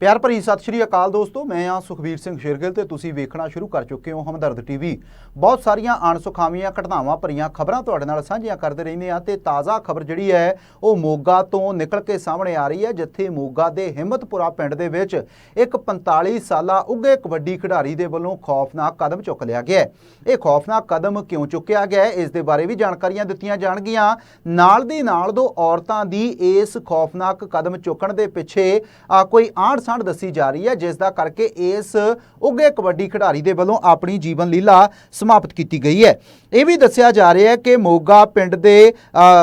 ਪਿਆਰ ਭਰੀ ਸਤਿ ਸ਼੍ਰੀ ਅਕਾਲ ਦੋਸਤੋ ਮੈਂ ਆ ਸੁਖਬੀਰ ਸਿੰਘ ਸ਼ੇਰਗਿਲ ਤੇ ਤੁਸੀਂ ਵੇਖਣਾ ਸ਼ੁਰੂ ਕਰ ਚੁੱਕੇ ਹੋ ਹਮਦਰਦ ਟੀਵੀ ਬਹੁਤ ਸਾਰੀਆਂ ਅਣਸੁਖਾਵੀਆਂ ਘਟਨਾਵਾਂ ਭਰੀਆਂ ਖਬਰਾਂ ਤੁਹਾਡੇ ਨਾਲ ਸਾਂਝੀਆਂ ਕਰਦੇ ਰਹਿੰਦੇ ਆ ਤੇ ਤਾਜ਼ਾ ਖਬਰ ਜਿਹੜੀ ਹੈ ਉਹ ਮੋਗਾ ਤੋਂ ਨਿਕਲ ਕੇ ਸਾਹਮਣੇ ਆ ਰਹੀ ਹੈ ਜਿੱਥੇ ਮੋਗਾ ਦੇ ਹਿੰਮਤਪੁਰਾ ਪਿੰਡ ਦੇ ਵਿੱਚ ਇੱਕ 45 ਸਾਲਾ ਉੱਗੇ ਕਬੱਡੀ ਖਿਡਾਰੀ ਦੇ ਵੱਲੋਂ ਖੌਫਨਾਕ ਕਦਮ ਚੁੱਕ ਲਿਆ ਗਿਆ ਇਹ ਖੌਫਨਾਕ ਕਦਮ ਕਿਉਂ ਚੁੱਕਿਆ ਗਿਆ ਇਸ ਦੇ ਬਾਰੇ ਵੀ ਜਾਣਕਾਰੀਆਂ ਦਿੱਤੀਆਂ ਜਾਣਗੀਆਂ। ਨਾਲ ਦੀ ਨਾਲ ਦੋ ਔਰਤਾਂ ਦੀ ਇਸ ਖੌਫਨਾਕ ਕਦਮ ਚੁੱਕਣ ਦੇ ਪਿੱਛੇ ਆ, ਕੋਈ ਆਂਢ ਸਾਂਢ ਦੱਸੀ ਜਾ ਰਹੀ ਹੈ ਜਿਸ ਦਾ ਕਰਕੇ ਇਸ ਉੱਗੇ ਕਬੱਡੀ ਖਿਡਾਰੀ ਦੇ ਵੱਲੋਂ ਆਪਣੀ ਜੀਵਨ ਲੀਲਾ ਸਮਾਪਤ ਕੀਤੀ ਗਈ ਹੈ। ਇਹ ਵੀ ਦੱਸਿਆ ਜਾ ਰਿਹਾ ਹੈ ਕਿ ਮੋਗਾ ਪਿੰਡ ਦੇ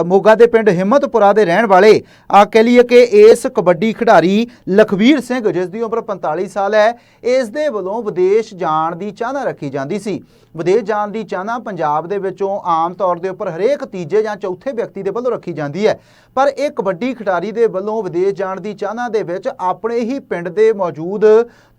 ਮੋਗਾ ਦੇ ਪਿੰਡ ਹਿੰਮਤਪੁਰਾ ਦੇ ਰਹਿਣ ਵਾਲੇ ਆ ਕਹਿ ਲਈਏ ਕਿ ਇਸ ਕਬੱਡੀ ਖਿਡਾਰੀ ਲਖਵੀਰ ਸਿੰਘ, ਜਿਸ ਦੀ ਉਮਰ 45 ਸਾਲ ਹੈ, ਇਸ ਦੇ ਵੱਲੋਂ ਵਿਦੇਸ਼ ਜਾਣ ਦੀ ਚਾਹਨਾ ਰੱਖੀ ਜਾਂਦੀ ਸੀ। ਵਿਦੇਸ਼ ਜਾਣ ਦੀ ਚਾਹਨਾ ਪੰਜਾਬ ਦੇ ਵਿੱਚੋਂ ਆਮ ਤੌਰ ਦੇ ਉੱਪਰ ਹਰੇਕ ਤੀਜੇ ਜਾਂ ਚੌਥੇ ਵਿਅਕਤੀ ਦੇ ਵੱਲੋਂ ਰੱਖੀ ਜਾਂਦੀ ਹੈ। ਪਰ ਇਹ ਕਬੱਡੀ ਖਿਡਾਰੀ ਦੇ ਵੱਲੋਂ ਵਿਦੇਸ਼ ਜਾਣ ਦੀ ਚਾਹਨਾ ਦੇ ਵਿੱਚ ਆਪਣੇ ਹੀ ਪਿੰਡ ਦੇ ਮੌਜੂਦ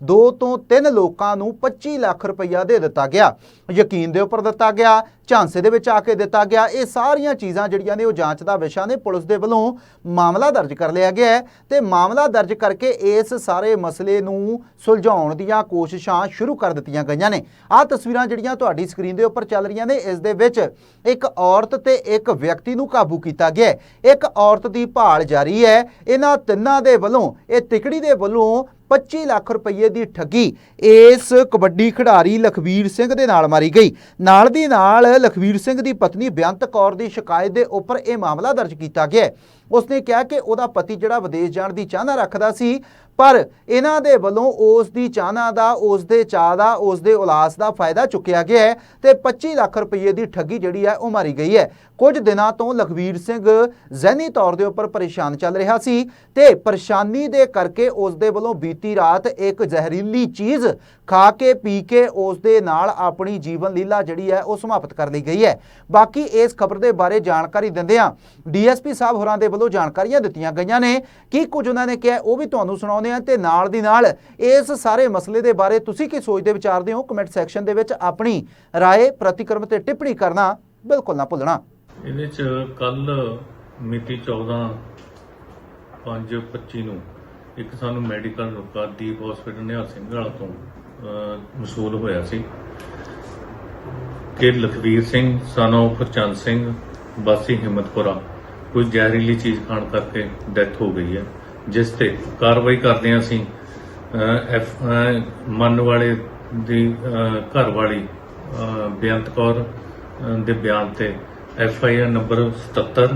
ਦੋ ਤੋਂ ਤਿੰਨ ਲੋਕਾਂ ਨੂੰ 25 ਲੱਖ ਰੁਪਈਆ ਦੇ ਦਿੱਤਾ ਗਿਆ। ਯਕੀਨ ਦੇ ਉੱਪਰ ਦਿੱਤਾ ਗਿਆ ਝਾਂਸੇ ਦੇ ਵਿੱਚ ਆ ਕੇ ਦਿੱਤਾ ਗਿਆ। ਇਹ ਸਾਰੀਆਂ ਚੀਜ਼ਾਂ ਜਿਹੜੀਆਂ ਨੇ ਉਹ ਜਾਂਚ ਦਾ ਵਿਸ਼ਾ ਨੇ। ਪੁਲਿਸ ਦੇ ਵੱਲੋਂ ਮਾਮਲਾ ਦਰਜ ਕਰ ਲਿਆ ਗਿਆ ਹੈ ਤੇ ਮਾਮਲਾ ਦਰਜ ਕਰਕੇ ਇਸ ਸਾਰੇ ਮਸਲੇ ਨੂੰ ਸੁਲਝਾਉਣ ਦੀਆਂ ਕੋਸ਼ਿਸ਼ਾਂ ਸ਼ੁਰੂ ਕਰ ਦਿੱਤੀਆਂ ਗਈਆਂ ਨੇ। ਆਹ ਤਸਵੀਰਾਂ ਜਿਹੜੀਆਂ ਤੁਹਾਡੀ ਸਕਰੀਨ ਦੇ ਉੱਪਰ ਚੱਲ ਰਹੀਆਂ ਨੇ। ਇਸ ਦੇ ਵਿੱਚ ਇੱਕ ਔਰਤ ਤੇ ਇੱਕ ਵਿਅਕਤੀ ਨੂੰ ਕਾਬੂ ਕੀਤਾ ਗਿਆ ਹੈ। ਇੱਕ ਔਰਤ ਦੀ ਭਾਲ ਜਾਰੀ ਹੈ। ਇਹਨਾਂ ਤਿੰਨਾਂ ਦੇ ਵੱਲੋਂ, ਇਹ ਤਿਕੜੀ ਦੇ ਵੱਲੋਂ 25 ਲੱਖ ਰੁਪਏ ਦੀ ਠੱਗੀ। ਇਸ ਕਬੱਡੀ ਖਿਡਾਰੀ ਲਖਵੀਰ ਸਿੰਘ ਦੇ ਨਾਲ ਮਾਰੀ ਗਈ। ਨਾਲ ਦੀ ਨਾਲ ਲਖਵੀਰ ਸਿੰਘ ਦੀ ਪਤਨੀ ਬੇਅੰਤ ਕੌਰ ਦੀ ਸ਼ਿਕਾਇਤ ਦੇ ਉੱਪਰ ਇਹ ਮਾਮਲਾ ਦਰਜ ਕੀਤਾ ਗਿਆ ਉਸਨੇ ਕਿਹਾ ਕਿ ਉਹਦਾ ਪਤੀ ਜਿਹੜਾ ਵਿਦੇਸ਼ ਜਾਣ ਦੀ ਚਾਹਨਾ ਰੱਖਦਾ ਸੀ, ਪਰ ਇਹਨਾਂ ਦੇ ਵੱਲੋਂ ਉਸ ਦੀ ਚਾਹਨਾ ਦਾ, ਉਸ ਦੇ ਚਾਹ ਦਾ, ਉਸ ਦੇ ਉਲਾਸ ਦਾ ਫਾਇਦਾ ਚੁੱਕਿਆ ਗਿਆ ਹੈ ਤੇ 25 ਲੱਖ ਰੁਪਏ ਦੀ ਠੱਗੀ ਜਿਹੜੀ ਹੈ ਉਹ ਮਾਰੀ ਗਈ ਹੈ। ਕੁਝ ਦਿਨਾਂ ਤੋਂ ਲਖਵੀਰ ਸਿੰਘ ਜ਼ਹਿਨੀ ਤੌਰ ਦੇ ਉੱਪਰ ਪਰੇਸ਼ਾਨ ਚੱਲ ਰਿਹਾ ਸੀ ਤੇ ਪਰੇਸ਼ਾਨੀ ਦੇ ਕਰਕੇ ਉਸ ਦੇ ਵੱਲੋਂ ਬੀਤੀ ਰਾਤ ਇੱਕ ਜ਼ਹਿਰੀਲੀ ਚੀਜ਼ ਖਾ ਕੇ, ਪੀ ਕੇ ਉਸ ਦੇ ਨਾਲ ਆਪਣੀ ਜੀਵਨ ਲੀਲਾ ਜਿਹੜੀ ਹੈ ਉਹ ਸਮਾਪਤ ਕਰ ਲਈ ਗਈ ਹੈ। ਬਾਕੀ ਇਸ ਖਬਰ ਦੇ ਬਾਰੇ ਜਾਣਕਾਰੀ ਦਿੰਦਿਆਂ ਡੀਐਸਪੀ ਸਾਹਿਬ ਹੋਰਾਂ ਦੇ ਵੱਲੋਂ ਜਾਣਕਾਰੀਆਂ ਦਿੱਤੀਆਂ ਗਈਆਂ ਨੇ। ਕੀ ਕੁਝ ਉਹਨਾਂ ਨੇ ਕਿਹਾ, ਉਹ ਵੀ ਤੁਹਾਨੂੰ ਸੁਣਾਉਂਦੇ ਹਾਂ ਤੇ ਨਾਲ ਦੀ ਨਾਲ ਇਸ ਸਾਰੇ ਮਸਲੇ ਦੇ ਬਾਰੇ ਤੁਸੀਂ ਕੀ ਸੋਚਦੇ ਵਿਚਾਰਦੇ ਹੋ, ਕਮੈਂਟ ਸੈਕਸ਼ਨ ਦੇ ਵਿੱਚ ਆਪਣੀ ਰਾਏ, ਪ੍ਰਤੀਕਰਮ ਤੇ ਟਿੱਪਣੀ ਕਰਨਾ ਬਿਲਕੁਲ ਨਾ ਭੁੱਲਣਾ। ਇਹਦੇ ਚ ਕੱਲ ਮਿਤੀ 14 5 25 ਨੂੰ ਇੱਕ ਸਾਨੂੰ ਮੈਡੀਕਲ ਰੁਕਾ ਦੀਪ ਹਸਪੀਟਲ ਨਿਹਾਲ ਸਿੰਘ ਵਾਲਾ ਤੋਂ ਮਸੂਲ ਹੋਇਆ ਸੀ। ਕਿ ਲਖਵੀਰ ਸਿੰਘ, ਸਾਨੂੰ ਫਰਚੰਦ ਸਿੰਘ, ਵਾਸੀ ਹਿੰਮਤਪੁਰਾ। ਕੋਈ ਜ਼ਹਿਰੀਲੀ ਚੀਜ਼ ਖਾਣ ਕਰਕੇ ਡੈਥ ਹੋ ਗਈ ਹੈ ਜਿਸ ਤੇ ਕਾਰਵਾਈ ਕਰਦੇ ਹਾਂ ਅਸੀਂ ਐਫ ਅਹ, ਮੰਨ ਵਾਲੇ ਦੀ ਅਹ, ਘਰ ਵਾਲੀ ਬੇਅੰਤ ਕੌਰ ਦੇ ਬਿਆਨ ਤੇ ਐਫ ਆਈ ਆਰ ਨੰਬਰ 77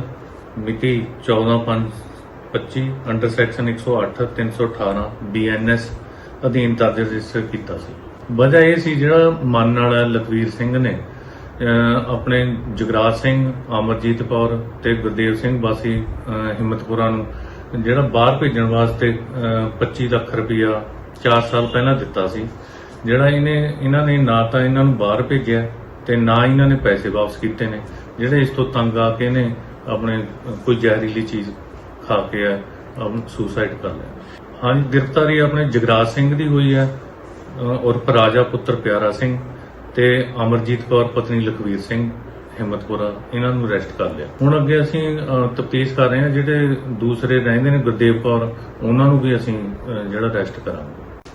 ਮਿਤੀ 14/5/25 ਅੰਡਰ ਸੈਕਸ਼ਨ 108 318 ਬੀਐਨਐਸ ਅਧੀਨ ਦਰਜ ਰਜਿਸਟਰ ਕੀਤਾ ਸੀ। ਵਜ੍ਹਾ ਇਹ ਸੀ ਜਿਹੜਾ ਮੰਨ ਵਾਲਾ ਲਖਵੀਰ ਸਿੰਘ ਨੇ ਆਪਣੇ ਜਗਰਾਜ ਸਿੰਘ ਅਮਰਜੀਤ ਕੌਰ ਤੇ ਗੁਰਦੇਵ ਸਿੰਘ ਵਾਸੀ ਅਹ, ਹਿੰਮਤਪੁਰਾ ਨੂੰ ਜਿਹੜਾ ਬਾਹਰ ਭੇਜਣ ਵਾਸਤੇ ਅਹ, 25 ਲੱਖ ਰੁਪਇਆ 4 ਸਾਲ ਪਹਿਲਾਂ ਦਿੱਤਾ ਸੀ ਜਿਹੜਾ ਇਹਨੇ ਇਹਨਾਂ ਨੇ ਨਾ ਤਾਂ ਇਹਨਾਂ ਨੂੰ ਬਾਹਰ ਭੇਜਿਆ ਤੇ ਨਾ ਇਹਨਾਂ ਨੇ ਪੈਸੇ ਵਾਪਸ ਕੀਤੇ ਨੇ ਜਿਹੜੇ ਇਸ ਤੋਂ ਤੰਗ ਆ ਕੇ ਨੇ ਆਪਣੇ ਕੋਈ ਜ਼ਹਿਰੀਲੀ ਚੀਜ਼ ਖਾ ਕੇ ਆਪਣਾ ਸੁਸਾਈਡ ਕਰ ਲਿਆ। ਹਾਂਜੀ ਗ੍ਰਿਫਤਾਰੀ ਆਪਣੇ ਜਗਰਾਜ ਸਿੰਘ ਦੀ ਹੋਈ ਹੈ ਅਹ, ਰਾਜਾ ਪੁੱਤਰ ਪਿਆਰਾ ਸਿੰਘ ਤੇ ਅਮਰਜੀਤ ਕੌਰ, ਪਤਨੀ ਲਖਵੀਰ ਸਿੰਘ, ਹਿੰਮਤਪੁਰਾ, ਇਹਨਾਂ ਨੂੰ ਅਰੈਸਟ ਕਰ ਲਿਆ। ਹੁਣ ਅੱਗੇ ਅਸੀਂ ਤਫਤੀਸ਼ ਕਰ ਰਹੇ ਹਾਂ, ਜਿਹੜੇ ਦੂਸਰੇ ਰਹਿੰਦੇ ਨੇ ਗੁਰਦੇਵ ਕੌਰ, ਉਹਨਾਂ ਨੂੰ ਵੀ ਅਸੀਂ ਜਿਹੜਾ ਅਰੈਸਟ ਕਰਾਂਗੇ।